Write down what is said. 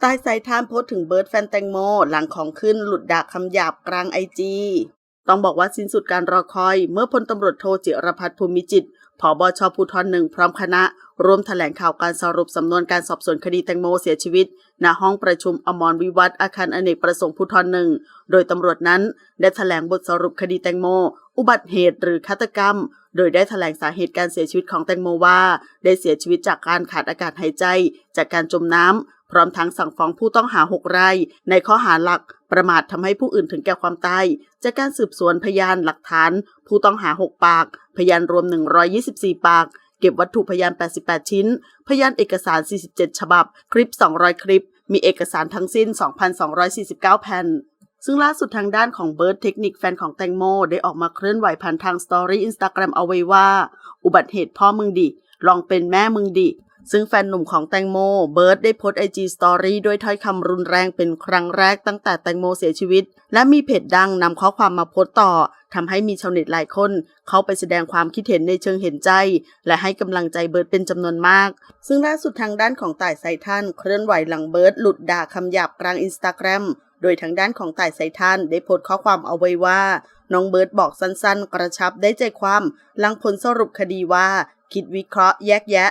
ใต้สายทานโพสถึงเบิร์ดแฟนแตงโม หลังของขึ้นหลุดด่าคำหยาบกลางไอจีต้องบอกว่าสิ้นสุดการรอคอย เมื่อพลตำรวจโทจิรพัฒน์ภูมิจิตผบชภูธรหนึ่งพร้อมคณะร่วมแถลงข่าวการสรุปสำนวนการสอบสวนคดีแตงโมเสียชีวิต ณ ห้องประชุมอมรวิวัฒอาคารอเนกประสงค์ภูธรหนึ่ง โดยตำรวจนั้นได้แถลงบทสรุปคดีแตงโม อุบัติเหตุหรือฆาตกรรม โดยได้แถลงสาเหตุการเสียชีวิตของแตงโมว่า ได้เสียชีวิตจากการขาดอากาศหายใจ จากการจมน้ำ พร้อมทั้งสั่งฟ้องผู้ต้องหา 6 ราย ในข้อหาหลัก ประมาททำให้ผู้อื่นถึงแก่ความตาย จากการสืบสวนพยานหลักฐาน ผู้ต้องหา 6 ปาก พยานรวม 124 ปาก เก็บวัตถุพยาน 88 ชิ้น พยานเอกสาร 47 ฉบับ คลิป 200 คลิป มีเอกสารทั้งสิ้น 2,249 แผ่นซึ่งล่าสุดทางด้านของเบิร์ดเทคนิคแฟนของแตงโม ได้ออกมาเคลื่อนไหวผ่านทางสตอรี่อินสตาแกรมเอาไว้ว่า อุบัติเหตุพ่อมึงดิ ลองเป็นแม่มึงดิ ซึ่งแฟนหนุ่มของแตงโมเบิร์ดได้โพสไอจีสตอรี่ด้วยถ้อยคำรุนแรงเป็นครั้งแรกตั้งแต่แตงโมเสียชีวิต และมีเพจดังนำข้อความมาโพสต์ต่อทำให้มีชาวเน็ตหลายคน เข้าไปแสดงความคิดเห็นในเชิงเห็นใจ และให้กำลังใจเบิร์ดเป็นจำนวนมาก ซึ่งล่าสุดทางด้านของต่ายไซทันเคลื่อนไหวหลังเบิร์ดหลุดด่าคำหยาบกลางอินสตาแกรมโดยทางด้านของต่ายไซทันได้โพสต์ข้อความเอาไว้ว่า น้องเบิร์ดบอกสั้นๆ กระชับได้ใจความหลังผลสรุปคดีว่า คิดวิเคราะห์แยกแยะ